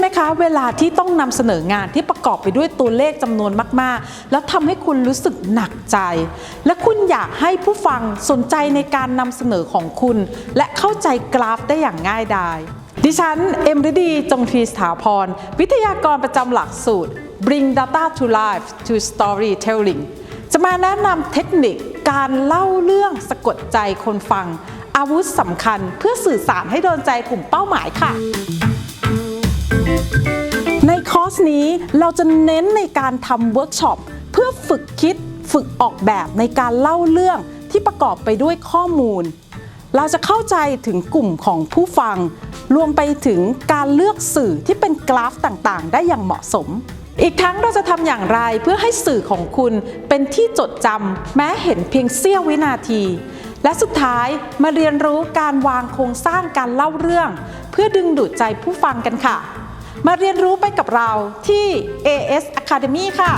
ไหมคะ เวลาที่ต้องนำเสนองานที่ประกอบไปด้วยตัวเลขจำนวนมาก ๆ แล้วทำให้คุณรู้สึกหนักใจ และคุณอยากให้ผู้ฟังสนใจในการนำเสนอของคุณ และเข้าใจกราฟได้อย่างง่ายดายดิฉัน เอ็มฤดี จงทีสถาพร วิทยากรประจำหลักสูตร Bring Data to Life to Storytelling จะมาแนะนำเทคนิคการเล่าเรื่องสะกดใจคนฟัง อาวุธสำคัญเพื่อสื่อสารให้โดนใจกลุ่มเป้าหมายค่ะ นี้เราจะเน้นในการทำเวิร์กช็อปเพื่อฝึกคิดฝึกออกแบบในการเล่าเรื่องที่ประกอบไปด้วยข้อมูล เราจะเข้าใจถึงกลุ่มของผู้ฟัง รวมไปถึงการเลือกสื่อที่เป็นกราฟต่างๆ ได้อย่างเหมาะสม อีกทั้งเราจะทำอย่างไรเพื่อให้สื่อของคุณเป็นที่จดจำแม้เห็นเพียงเสี้ยววินาที และสุดท้ายมาเรียนรู้การวางโครงสร้างการเล่าเรื่อง เพื่อดึงดูดใจผู้ฟังกันค่ะ มาเรียนรู้ไปกับเราที่ AS Academy ค่ะ